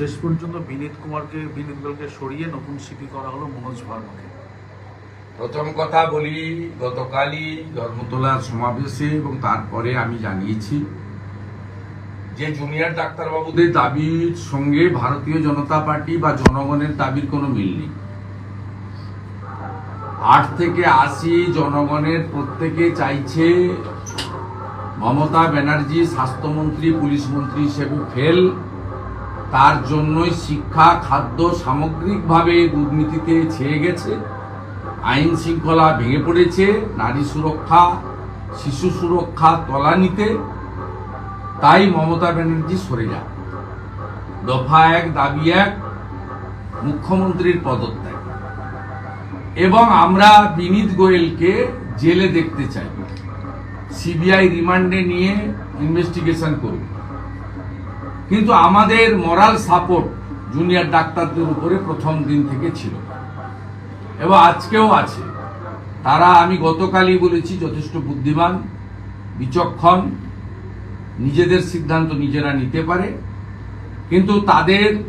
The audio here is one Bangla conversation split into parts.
শেষ পর্যন্ত বিনীত কুমারকে, বিনীত গোলকে সরিয়ে নতুন সিপি করা হলো মনোজ ভার্মাকে। প্রথম কথা বলি, গতকালই ধর্মতলার সমাবেশে এবং তারপরে আমি জানিয়েছি যে জুনিয়র ডাক্তারবাবুদের দাবির সঙ্গে ভারতীয় জনতা পার্টি বা জনগণের দাবির কোনো মিল নেই। আট থেকে আশি জনগণের প্রত্যেকে চাইছে মমতা ব্যানার্জি, স্বাস্থ্যমন্ত্রী, পুলিশ মন্ত্রী হিসেবে ফেল। তার জন্যই শিক্ষা, খাদ্য সামগ্রিকভাবে দুর্নীতিতে ছেয়ে গেছে। আইন শৃঙ্খলা ভেঙে পড়েছে, নারী সুরক্ষা, শিশু সুরক্ষা তলানিতে। তাই মমতা ব্যানার্জি সরে যান। দফা এক, দাবি এক, মুখ্যমন্ত্রীর পদত্যাগ। এবং আমরা বিনীত গোয়েলকে জেলে দেখতে চাই। সিবিআই রিমান্ডে নিয়ে ইনভেস্টিগেশন করুন। কিন্তু আমাদের মরাল সাপোর্ট জুনিয়র ডাক্তারদের উপরে প্রথম দিন থেকে ছিল। এবং আজকেও আছে। তারা, আমি গতকালই বলেছি, যথেষ্ট বুদ্ধিমান, বিচক্ষণ, নিজেদের সিদ্ধান্ত নিজেরা নিতে পারে। কিন্তু তাদের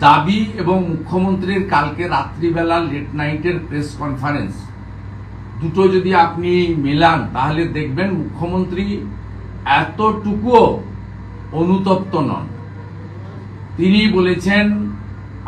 দাবি এবং মুখ্যমন্ত্রীর কালকে রাত্রিবেলা লেট নাইটের প্রেস কনফারেন্স দুটো যদি আপনি মেলান, তাহলে দেখবেন মুখ্যমন্ত্রী এতটুকুও অনুতপ্ত নন। তিনি বলেছেন,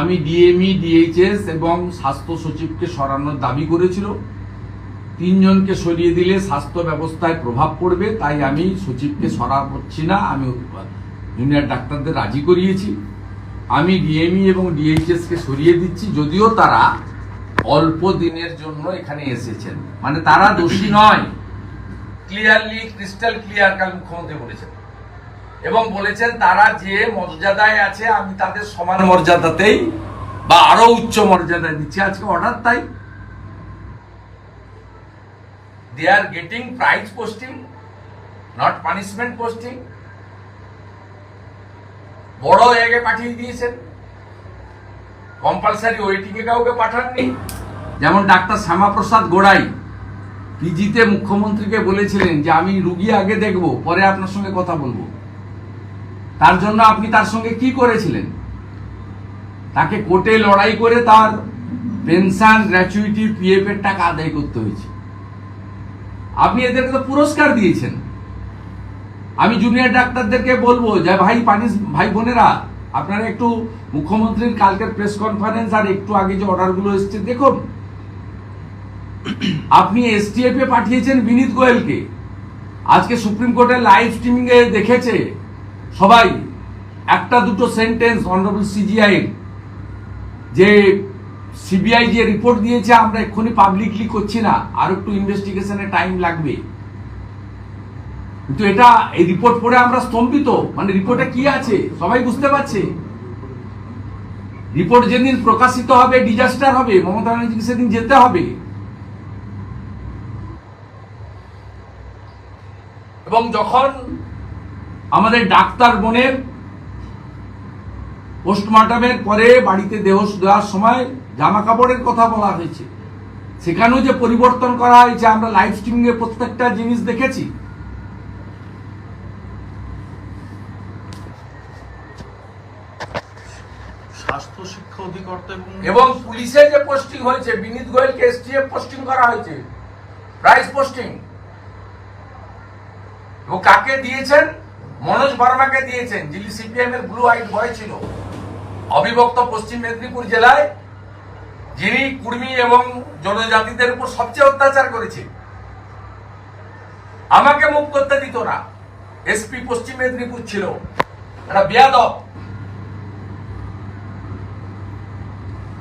আমি ডিএমই, ডিএইচএস এবং স্বাস্থ্য সচিবকে সরানোর দাবি করেছিল। তিনজনকে সরিয়ে দিলে স্বাস্থ্য ব্যবস্থায় প্রভাব পড়বে, তাই আমি সচিবকে সরা করছি না। আমি জুনিয়র ডাক্তারদের রাজি করিয়েছি। আমি ডিএমই এবং ডিএইচএস কে সরিয়ে দিচ্ছি, যদিও তারা অল্প দিনের জন্য এখানে এসেছেন। মানে তারা দোষী নয়। ক্লিয়ারলি, ক্রিস্টাল ক্লিয়ার কাল মুখ্যমন্ত্রী বলেছেন। এবং বলেছেন তারা যে মর্যাদায় আছে, আমি তাদের সমান মর্যাদাতেই বা আরও উচ্চ মর্যাদায় দিচ্ছি। আজকে অর্ডার তাই। They are getting prize posting not punishment posting বড় জায়গায় পাঠিয়ে দিয়েছেন। কম্পালসারি ওয়েটিং এ কাউকে পাঠাননি। যেমন ডাক্তার শ্যামাপ্রসাদ গোড়াই পিজিতে মুখ্যমন্ত্রীকে বলেছিলেন যে, আমি রুগী আগে দেখব, পরে আপনার সঙ্গে কথা বলব। তার জন্য আপনি তার সঙ্গে কি করেছিলেন? তাকে কোর্টে লড়াই করে তার পেনশন, গ্র্যাচুইটি পিএফ এর টাকা আদায় করতে হয়েছে। আপনি এদেরকে তো পুরস্কার দিয়েছেন। আমি জুনিয়র ডাক্তারদেরকে বলব যে, ভাই পানি ভাই বোনেরা, আপনারা একটু মুখ্যমন্ত্রীর কালকের প্রেস কনফারেন্স আর একটু আগে যে অর্ডারগুলো এসছে, দেখুন। আপনি এসটিএফ এ পাঠিয়েছেন বিনীত গোয়েলকে। আজকে সুপ্রিম কোর্টের লাইভ স্ট্রিমিং এ দেখেছে। সবাই, একটা দুটো সেন্টেন্স অনারেবল সিজিআই যে সিবিআই যে রিপোর্ট দিয়েছে, আমরা এক্ষুনি পাবলিকলি করছি না, আর একটু ইনভেস্টিগেশনে টাইম লাগবে। কিন্তু এটা, এই রিপোর্ট পড়ে আমরা স্তম্ভিত মানে রিপোর্টে কি আছে, সবাই বুঝতে পারছে। রিপোর্ট যেদিন প্রকাশিত হবে ডিজাস্টার হবে, মমতা ব্যানার্জিকে সেদিন যেতে হবে। এবং যখন আমাদের ডাক্তার বোনের পোস্টমর্টমের পরে বাড়িতে দেহ দেওয়ার সময় জামা কাপড়ের কথা বলা হয়েছে। সেখানেও যে পরিবর্তন করা হয়েছে আমরা লাইভ স্ট্রিমিং এ প্রত্যেকটা জিনিস দেখেছি। স্বাস্থ্য শিক্ষা অধিকর্তা এবং পুলিশে যে পোস্টিং হয়েছে বিনীত গোয়েলকে এসটিএফ পোস্টিং করা হয়েছে। প্রাইস পোস্টিং এবং কাকে দিয়েছেন? মনোজ বর্মাকে দিয়েছেন, যিনি সিপিএম এর ব্লু হোয়াইট বয় ছিল। অবিভক্ত পশ্চিম মেদিনীপুর জেলায় যিনি কুর্মী এবং জনজাতিদের উপর সবচেয়ে অত্যাচার করেছে আমাকে মুখ করতে দিত না। এসপি পশ্চিম মেদিনীপুর ছিল। একটা বেয়াদব।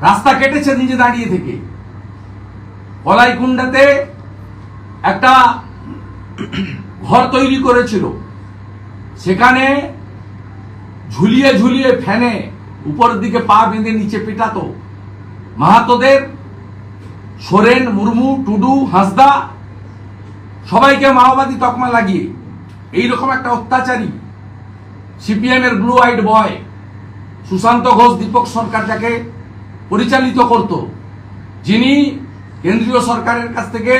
রাস্তা কেটেছে নিজে দাঁড়িয়ে থেকে। কলাইকুণ্ডাতে একটা ঘর তৈরি করেছিল। সেখানে ঝুলিয়ে ঝুলিয়ে ফ্যানে উপরের দিকে পা বেঁধে নিচে পেটাত। মাহাতোদের সোরেন, মুর্মু, টুডু, হাসদা, সবাইকে মাওবাদী তকমা লাগিয়ে। এইরকম একটা অত্যাচারী সিপিএম এর blue white boy Sushanta Ghosh, Dipak Sarkar যাকে পরিচালিত করত, যিনি কেন্দ্রীয় সরকারের কাছ থেকে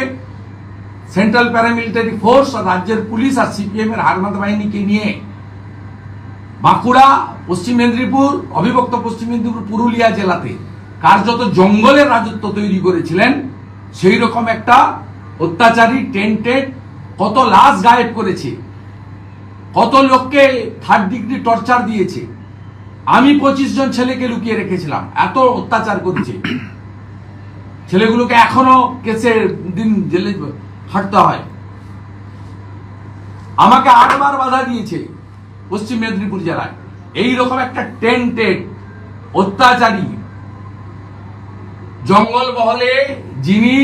সেন্ট্রাল প্যারামিলিটারি ফোর্স আর রাজ্যের পুলিশ আর সিপিএম এর হারমাদ বাহিনীকে নিয়ে বাঁকুড়া, পশ্চিম মেদিনীপুর, অবিভক্ত পশ্চিম মেদিনীপুর, পুরুলিয়া জেলাতে কার্যত জঙ্গলের রাজত্ব তৈরি করেছিলেন। সেই রকম একটা অত্যাচারী টেন্টেড কত লাশ গায়েব করেছে, কত লোককে থার্ড ডিগ্রি টর্চার দিয়েছে। আমি পঁচিশ জন ছেলেকে লুকিয়ে রেখেছিলাম, এত অত্যাচার করেছে। ছেলেগুলোকে এখনও কেসে দিন জেলে হাঁটতে হয়। আমাকে আটবার বাধা দিয়েছে পশ্চিম মেদিনীপুর জেলায়। এইরকম একটা টেন্টেড অত্যাচারী জঙ্গল মহলে যিনি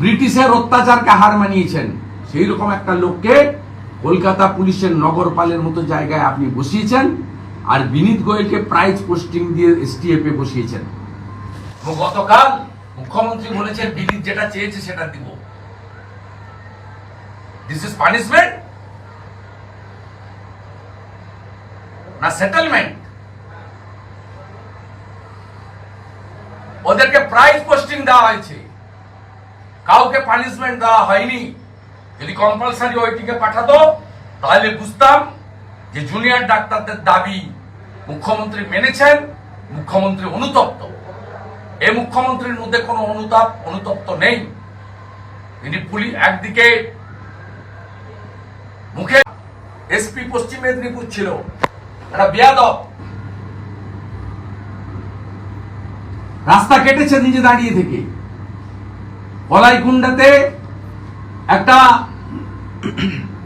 ব্রিটিশের অত্যাচারকে হার মানিয়েছেন সেই রকম একটা লোককে কলকাতা পুলিশের নগরপালের মতো জায়গায় আপনি বসিয়েছেন আর বিনীত গোয়েলকে প্রাইজ পোস্টিং দিয়ে এসটিএফ এ বসিয়েছেন। গতকাল মুখ্যমন্ত্রী বলেছেন, বিনীত যেটা চেয়েছে সেটা দিব। দিস ইজ পানিশমেন্ট না সেটেলমেন্ট ওদেরকে প্রাইজ পোস্টিং দেওয়া হয়েছে। কাউকে পানিশমেন্ট দেওয়া হয়নি। যদি কম্পালসারি ওইটিকে পাঠাতো, তাহলে বুঝতাম যে জুনিয়র ডাক্তারদের দাবি মুখ্যমন্ত্রী মেনেছেন, মুখ্যমন্ত্রী অনুতপ্ত। এই মুখ্যমন্ত্রীর মধ্যে কোনো অনুতাপ, অনুতপ্ত নেই। তিনি পুলিশ একদিকে মুখে এসপি পশ্চিম মেদিনীপুর ছিল। একটা বেয়াদব। রাস্তা কেটেছে নিজে দাঁড়িয়ে থেকে। কলাইকুণ্ডাতে একটা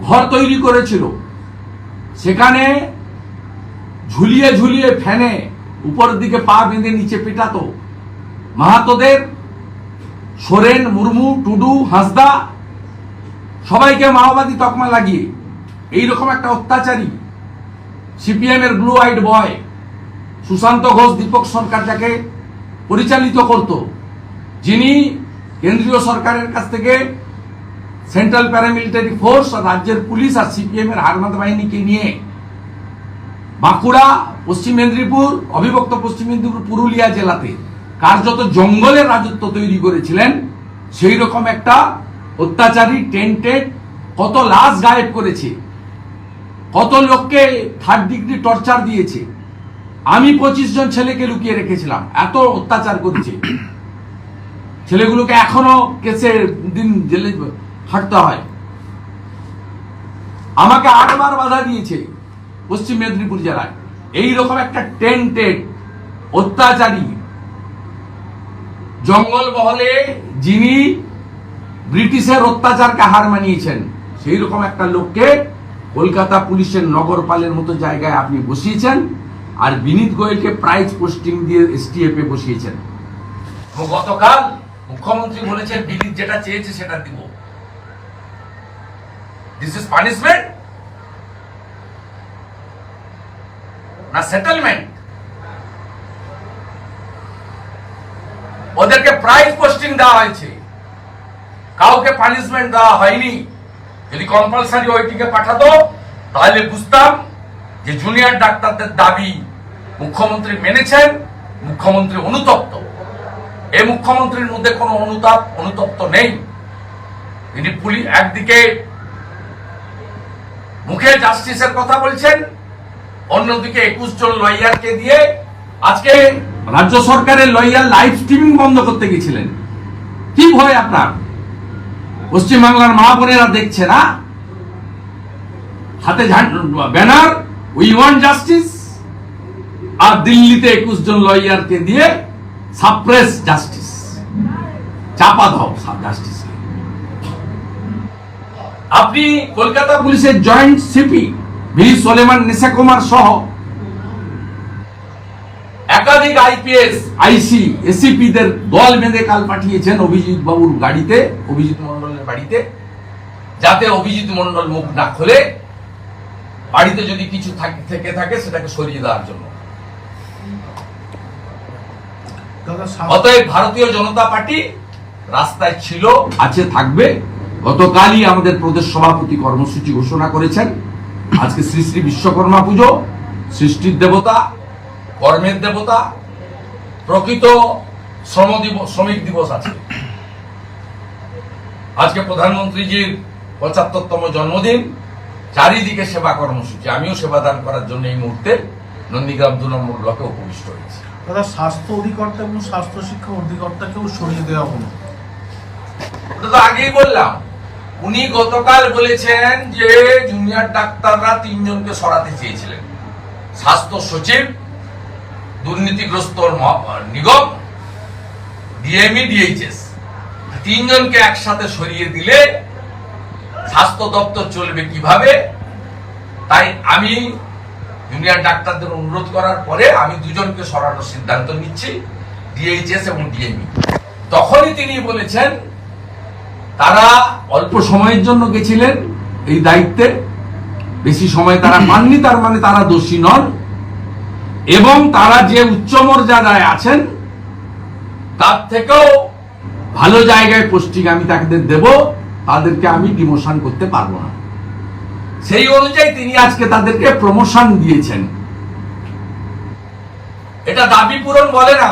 ঘর তৈরি করেছিল। সেখানে ঝুলিয়ে ঝুলিয়ে ফ্যানে উপরের দিকে পা বেঁধে নিচে পেটাতো। মাহাতোদের সোরেন, মুর্মু, টুডু, হাসদা সবাইকে মাওবাদী তকমা লাগিয়ে। এইরকম একটা অত্যাচারী সিপিএম এর blue eyed boy Sushanta Ghosh, Dipak Sarkar যাকে পরিচালিত করত, যিনি কেন্দ্রীয় সরকারের কাছ থেকে সেন্ট্রাল প্যারামিলিটারি ফোর্স আর রাজ্যের পুলিশ আর সিপিএম এর হারমাদ বাহিনীকে নিয়ে বাঁকুড়া, পশ্চিম মেদিনীপুর, অবিভক্ত পশ্চিম মেদিনীপুর, পুরুলিয়া জেলাতে কার্যত জঙ্গলের রাজত্ব তৈরি করেছিলেন। সেই রকম একটা অত্যাচারী টেন্টেড কত লাশ গায়েব করেছে, কত লোককে থার্ড ডিগ্রি টর্চার দিয়েছে। আমি পঁচিশ জন ছেলেকে লুকিয়ে রেখেছিলাম, এত অত্যাচার করেছে। ছেলেগুলোকে এখনও কেসের দিন জেলে হাঁটতে হয়। আমাকে আটবার বাধা দিয়েছে পশ্চিম মেদিনীপুর জেলায়। এই রকম একটা টেন্টেড অত্যাচারী জঙ্গল মহলে যিনি ব্রিটিশের অত্যাচারকে হার মানিয়েছেন। সেই রকম একটা লোককে কলকাতা পুলিশের নগরপালের মতো জায়গায় আপনি বসিয়েছেন আর বিনীত গোয়েলকে প্রাইজ পোস্টিং দিয়ে এসটিএফ এ বসিয়েছেন। গতকাল মুখ্যমন্ত্রী বলেছেন, বিনীত যেটা চেয়েছে সেটা দিব। দিস ইজ পানিশমেন্ট না সেটেলমেন্ট ওদেরকে প্রাইজ পোস্টিং দেওয়া হয়েছে। কাউকে পানিশমেন্ট দেওয়া হয়নি। যদি কম্পালসারি ওইটিকে পাঠাতো, তাহলে বুঝতাম যে জুনিয়র ডাক্তারদের দাবি মুখ্যমন্ত্রী মেনেছেন, মুখ্যমন্ত্রী অনুতপ্ত। এই মুখ্যমন্ত্রীর মধ্যে কোনো অনুতাপ, অনুতপ্ত নেই। তিনি পুলিশ একদিকে মুখে জাস্টিসের কথা বলছেন, অন্যদিকে একুশ জন লয়ারকে দিয়ে আজকে রাজ্য সরকারের লয়ার লাইভ স্ট্রিমিং বন্ধ করতে গেছিলেন। কি ভয় আপনার? পশ্চিমবাংলার মা বোনেরা দেখছে না? হাতে ব্যানার, উই ওয়ান্ট জাস্টিস, আর দিল্লিতে একুশ জন লয়ারকে দিয়ে সাপ্রেস জাস্টিস। চাপা দাও জাস্টিস। আপনি কলকাতা পুলিশের joint CP V Solomon Nisha Kumar সহ একাধিক আইপিএস, আইসি এসিপি দের দল বেঁধে কাল পাঠিয়েছেন অভিজিৎ বাবুর গাড়িতে। অভিজিৎ মন্ডলের বাড়িতে যাতে অভিজিৎ মন্ডল মুখ না খোলে বাড়িতে যদি কিছু থেকে থাকে সেটাকে সরিয়ে দেওয়ার জন্য। অতএব ভারতীয় জনতা পার্টি রাস্তায় ছিল আছে থাকবে। গতকালই আমাদের প্রদেশ সভাপতি কর্মসূচি ঘোষণা করেছেন। আজকে শ্রী শ্রী বিশ্বকর্মা পুজো সৃষ্টির দেবতা কর্মের দেবতা প্রকৃত শ্রম দিবস শ্রমিক দিবস আছে। আজকে প্রধানমন্ত্রীজির পঁচাত্তরতম জন্মদিন চারিদিকে সেবা কর্মসূচি। আমিও সেবা দান করার জন্য এই মুহূর্তে নন্দীগ্রাম দু নম্বর ব্লকে উপবিষ্ট হয়েছি। দাদা স্বাস্থ্য অধিকর্তা এবং স্বাস্থ্য শিক্ষা অধিকর্তাকেও সরিয়ে দেওয়া হলো। ওটা তো আগেই বললাম। উনি গতকাল বলেছেন যে জুনিয়র ডাক্তাররা তিনজনকে সরাতে চেয়েছিলেন। স্বাস্থ্য সচিব দুর্নীতিগ্রস্ত নিগম ডিএমই ডিএইচএস। তিনজনকে একসাথে সরিয়ে দিলে স্বাস্থ্য দপ্তর চলবে কীভাবে? তাই আমি জুনিয়র ডাক্তারদের অনুরোধ করার পরে আমি দুজনকে সরানোর সিদ্ধান্ত নিচ্ছি ডিএইচএস এবং ডিএমই তখনই তিনি বলেছেন তারা অল্প সময়ের জন্য গেছিলেন এই দায়িত্বে বেশি সময় তারা পাননি তার মানে তারা দোষী নন। এবং তারা যে উচ্চ মর্যাদায় আছেন তার থেকেও ভালো জায়গায় পোস্টিং আমি তাদের দেব, তাদেরকে আমি ডিমোশন করতে পারব না। সেই অনুযায়ী তিনি আজকে তাদেরকে প্রমোশন দিয়েছেন। এটা দাবি পূরণ বলে না।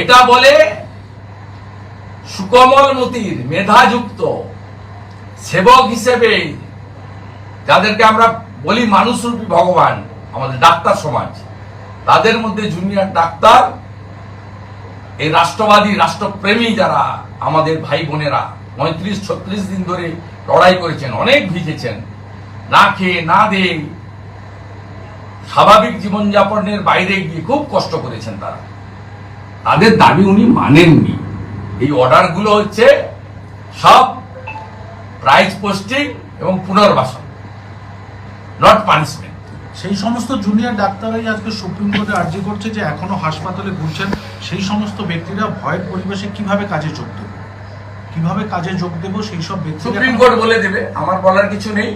এটা বলে সুকমল মতির মেধাযুক্ত সেবক হিসেবে, যাদেরকে আমরা বলি মানুষরূপী ভগবান, আমাদের ডাক্তার সমাজ, তাদের মধ্যে জুনিয়র ডাক্তার এই রাষ্ট্রবাদী রাষ্ট্রপ্রেমী যারা আমাদের ভাই বোনেরা পঁয়ত্রিশ, ছত্রিশ দিন ধরে লড়াই করেছেন, অনেক ভিজেছেন। না খেয়ে, না দিয়ে স্বাভাবিক জীবনযাপনের বাইরে গিয়ে খুব কষ্ট করেছেন তারা। তাদের দাবি উনি মানেননি। এই অর্ডারগুলো হচ্ছে সব প্রাইজ পোস্টিং এবং পুনর্বাসন নট পানিশমেন্ট সেই সমস্ত জুনিয়র ডাক্তাররাই আজকে সুপ্রিম কোর্টে আর্জি করছে যে এখনও হাসপাতালে ঘুরছেন। সেই সমস্ত ব্যক্তিরা ভয়ের পরিবেশে কীভাবে কাজে যোগ দেবে? কীভাবে কাজে যোগ দেবো সেই সব ব্যক্তি সুপ্রিম কোর্ট বলে দেবে। আমার বলার কিছু নেই।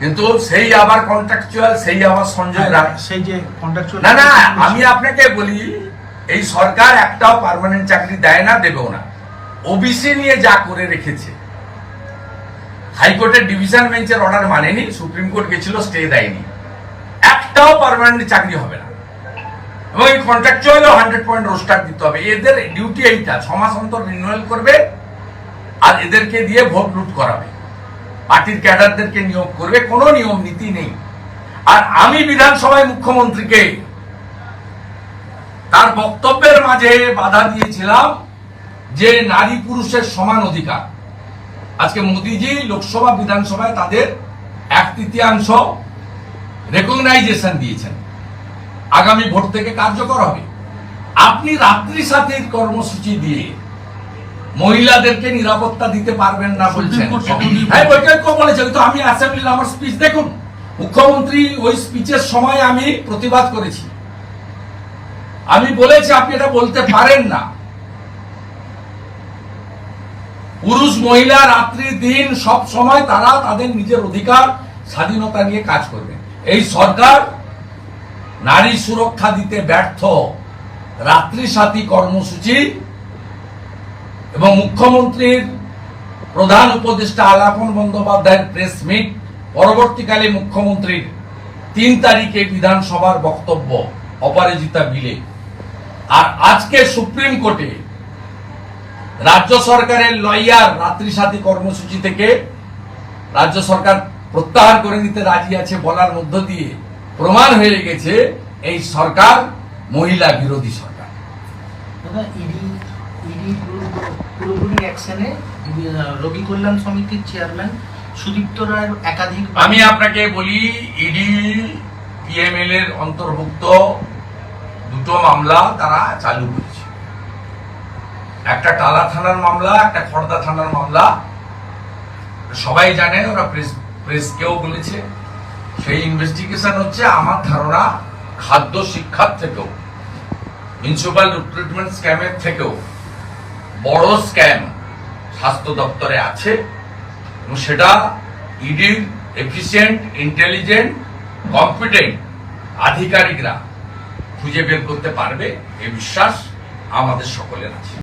কিন্তু সেই আবার কন্ট্রাকচুয়াল সেই আবার সঞ্জয় রায় সেই যে কন্ট্রাকচুয়াল না না আমি আপনাকে বলি এই সরকার একটাও পার্মানেন্ট চাকরি দেয় না দেবেও না। ওবিসি নিয়ে যা করে রেখেছে হাইকোর্টের ডিভিশন বেঞ্চের অর্ডার মানেনি সুপ্রিম কোর্ট গেছিল স্টে দেয়নি। একটাও পার্মানেন্ট চাকরি হবে না। এবং এই কন্ট্রাকচুয়ালও হান্ড্রেড পয়েন্ট রোস্টার দিতে হবে। এদের ডিউটি এইটা, ছ অন্তর রিনুয়াল করবে আর এদেরকে দিয়ে ভোট লুট করাবে। পার্টির ক্যাডারদেরকে নিয়োগ করবে, কোনো নিয়ম নীতি নেই। আর আমি বিধানসভায় মুখ্যমন্ত্রীকে তার বক্তব্যের মাঝে বাধা দিয়েছিলাম যে নারী পুরুষের সমান অধিকার। আজকে মোদিজি লোকসভা বিধানসভায় তাদের এক তৃতীয়াংশ রেকগনাইজেশন দিয়েছেন। আগামী ভোট থেকে কার্যকর হবে। আপনি রাত্রি সাথীর কর্মসূচি দিয়ে মহিলাদেরকে নিরাপত্তা দিতে পারবেন না বলছেন। হ্যাঁ বৈজ্ঞানিক বলেছে কিন্তু আমি অ্যাসেম্বলির আমার স্পিচ দেখুন। মুখ্যমন্ত্রী ওই স্পিচের সময় আমি প্রতিবাদ করেছি। আমি বলেছি আপনি এটা বলতে পারেন না। পুরুষ মহিলা রাত্রি দিন সব সময় তারা তাদের নিজের অধিকার স্বাধীনতা নিয়ে কাজ করবে। এই সরকার নারী সুরক্ষা দিতে ব্যর্থ রাত্রি সাথী কর্মসূচি এবং মুখ্যমন্ত্রীর প্রধান উপদেষ্টা আলাপন বন্দ্যোপাধ্যায়ের প্রেস মিট, পরবর্তীকালে মুখ্যমন্ত্রীর তিন তারিখে বিধানসভার বক্তব্য অপরাজিতা বিলে আর আজকে সুপ্রিম কোর্টে রাজ্য সরকারের লয়ার রাত্রি সাথী কর্মসূচি থেকে রাজ্য সরকার প্রত্যাহার করে নিতে রাজি আছে বলার মধ্য দিয়ে প্রমাণ হয়ে গেছে এই সরকার মহিলা বিরোধী সরকার। রোগী কল্যাণ সমিতির চেয়ারম্যান সুদীপ্ত রায়ের একাধিক আমি আপনাকে বলি ইডি পিএমএল এর অন্তর্ভুক্ত দুটো মামলা তারা চালু করেছে। একটা টালা থানার মামলা একটা খড়দা থানার মামলা। সবাই জানে ওরা প্রেস প্রেসকেও বলেছে, সেই ইনভেস্টিগেশন হচ্ছে আমার ধারণা খাদ্য শিক্ষার থেকেও মিউনিসিপাল রিক্রুটমেন্ট স্ক্যামের থেকেও। বড় স্ক্যাম স্বাস্থ্য দপ্তরে আছে, এবং সেটা ইডির এফিসিয়েন্ট ইন্টেলিজেন্ট কম্পিটেন্ট আধিকারিকরা খুঁজে বের করতে পারবে এই বিশ্বাস আমাদের সকলের আছে।